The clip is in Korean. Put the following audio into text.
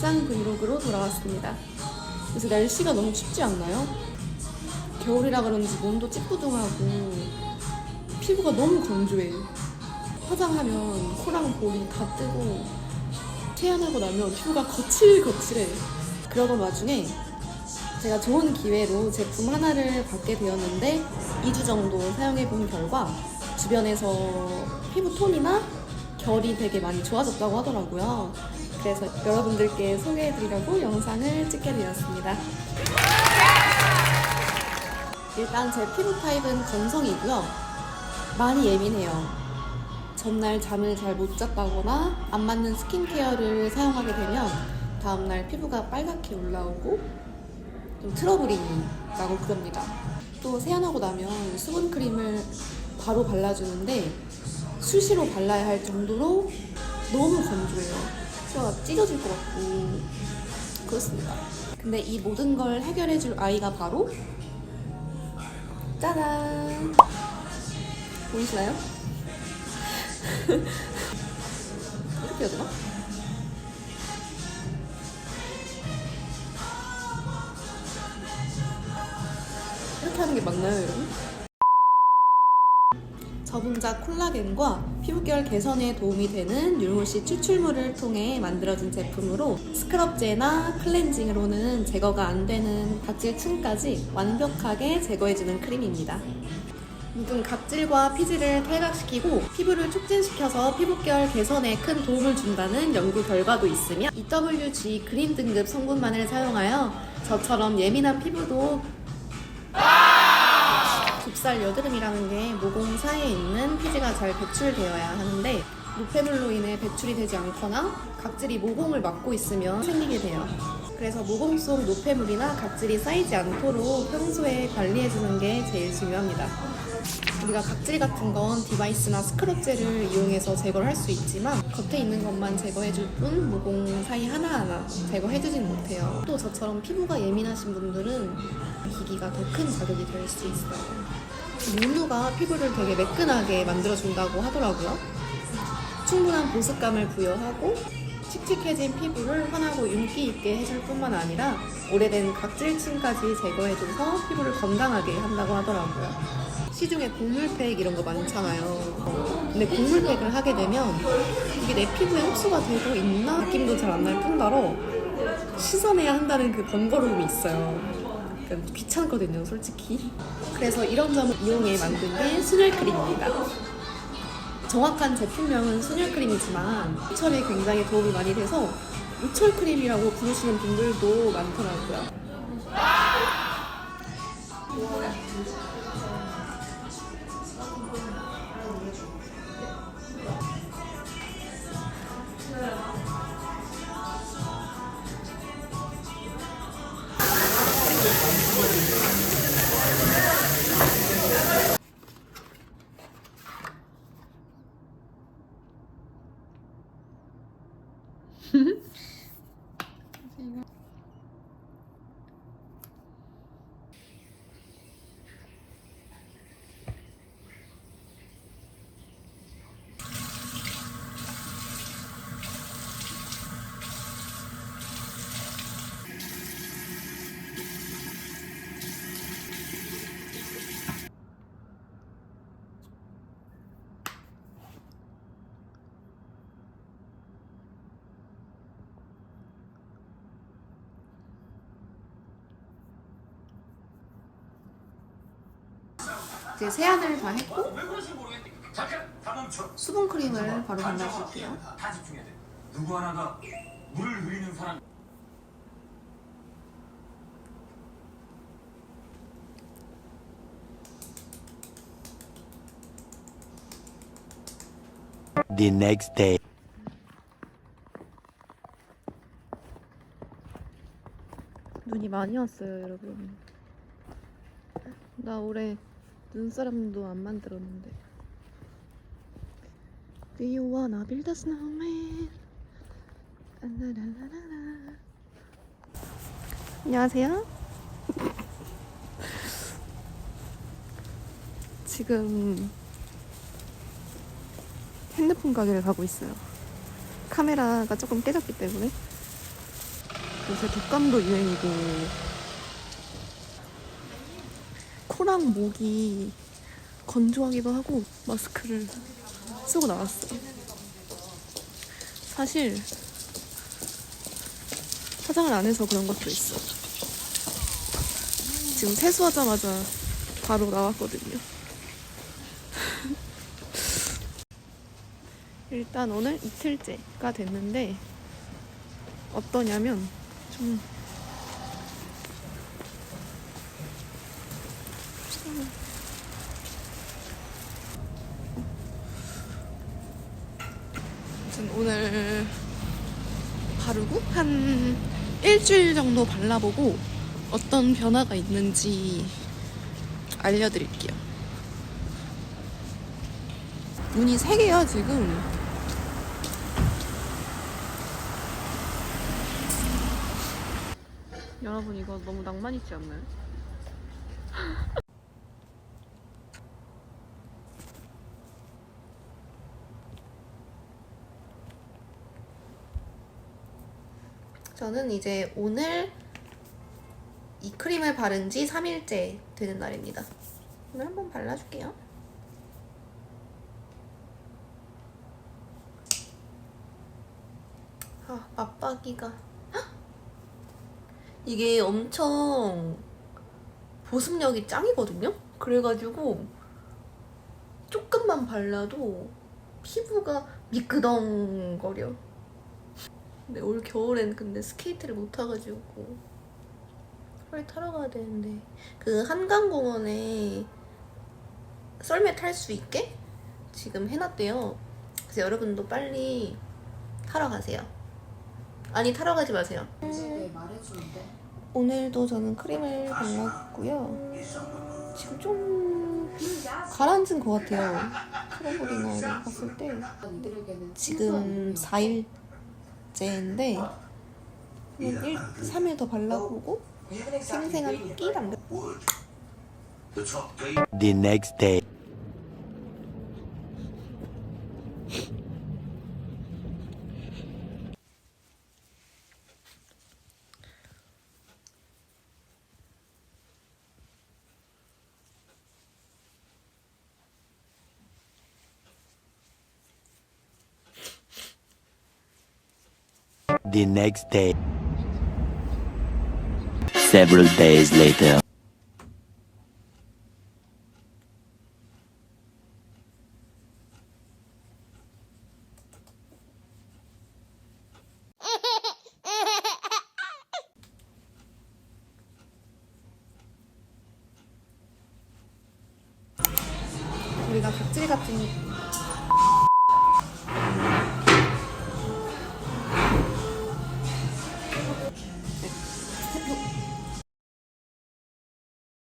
일상 브이로그로 돌아왔습니다. 그래서 날씨가 너무 춥지 않나요? 겨울이라 그런지 몸도 찌뿌둥하고 피부가 너무 건조해. 화장하면 코랑 볼이 다 뜨고 태어나고 나면 피부가 거칠거칠해. 그러던 와중에 제가 좋은 기회로 제품 하나를 받게 되었는데 2주 정도 사용해 본 결과 주변에서 피부 톤이나 결이 되게 많이 좋아졌다고 하더라고요. 그래서 여러분들께 소개해드리려고 영상을 찍게 되었습니다. 일단 제 피부 타입은 건성이고요. 많이 예민해요. 전날 잠을 잘 못 잤다거나 안 맞는 스킨케어를 사용하게 되면 다음날 피부가 빨갛게 올라오고 좀 트러블이 나고 그럽니다. 또 세안하고 나면 수분 크림을 바로 발라주는데 수시로 발라야 할 정도로 너무 건조해요. 피부가 찢어질 것 같고 그렇습니다. 근데 이 모든 걸 해결해줄 아이가 바로 짜잔! 보이시나요? 이렇게 해야 되나? 이렇게 하는 게 맞나요, 여러분? 저분자 콜라겐과 피부결 개선에 도움이 되는 율무시 추출물을 통해 만들어진 제품으로 스크럽제나 클렌징으로는 제거가 안 되는 각질층까지 완벽하게 제거해주는 크림입니다. 묵은 각질과 피지를 탈각시키고 피부를 촉진시켜서 피부결 개선에 큰 도움을 준다는 연구 결과도 있으며 EWG 그린 등급 성분만을 사용하여 저처럼 예민한 피부도 좁쌀 여드름이라는 게 모공 사이에 있는 피지가 잘 배출되어야 하는데 노폐물로 인해 배출이 되지 않거나 각질이 모공을 막고 있으면 생기게 돼요. 그래서 모공 속 노폐물이나 각질이 쌓이지 않도록 평소에 관리해주는 게 제일 중요합니다. 우리가 각질 같은 건 디바이스나 스크럽제를 이용해서 제거를 할 수 있지만 겉에 있는 것만 제거해줄 뿐 모공 사이 하나하나 제거해주진 못해요. 또 저처럼 피부가 예민하신 분들은 기기가 더 큰 자극이 될 수 있어요. 윤누가 피부를 되게 매끈하게 만들어준다고 하더라고요. 충분한 보습감을 부여하고 칙칙해진 피부를 환하고 윤기 있게 해줄 뿐만 아니라 오래된 각질층까지 제거해줘서 피부를 건강하게 한다고 하더라고요. 시중에 곡물팩 이런 거 많잖아요. 근데 곡물팩을 하게 되면 이게 내 피부에 흡수가 되고 있나 느낌도 잘 안 날 뿐더러 씻어내야 한다는 그 번거로움이 있어요. 귀찮거든요, 솔직히. 그래서 이런 점을 이용해 만든 게 순혈 크림입니다. 정확한 제품명은 순혈 크림이지만 요철에 굉장히 도움이 많이 돼서 요철 크림이라고 부르시는 분들도 많더라고요. 이제 세안을 다 했고 수분 크림을 바로 발라줄게요. 누구 하나가 물을 흐리는 사람 the next day. 눈이 많이 왔어요, 여러분. 나 올해 눈사람도 안 만들었는데. Do you wanna build a snowman? 라라라라라. 안녕하세요. 지금 핸드폰 가게를 가고 있어요. 카메라가 조금 깨졌기 때문에 요새 독감도 유행이고 코랑 목이 건조하기도 하고 마스크를 쓰고 나왔어요. 사실 화장을 안 해서 그런 것도 있어. 지금 세수하자마자 바로 나왔거든요. 일단 오늘 이틀째가 됐는데 어떠냐면 좀 아무튼 오늘 바르고 한 일주일 정도 발라보고 어떤 변화가 있는지 알려드릴게요. 눈이 세 개야 지금. 여러분 이거 너무 낭만 있지 않나요? 저는 이제 오늘 이 크림을 바른 지 3일째 되는 날입니다. 오늘 한번 발라줄게요. 아, 맞박이가. 헉! 이게 엄청 보습력이 짱이거든요? 그래가지고 조금만 발라도 피부가 미끄덩거려. 근데 올 겨울엔 근데 스케이트를 못 타가지고 빨리 타러 가야 되는데 그 한강공원에 썰매 탈 수 있게 지금 해놨대요. 그래서 여러분도 빨리 타러 가세요. 아니 타러 가지 마세요. 오늘도 저는 크림을 발랐고요. 지금 좀 가라앉은 것 같아요. 크로블이나 봤을 때 지금 4일 째인데 한 1, 3일 더 발라보고 생생한 끼 남겨. The next day. The next day. Several days later. 우리가 각질 같은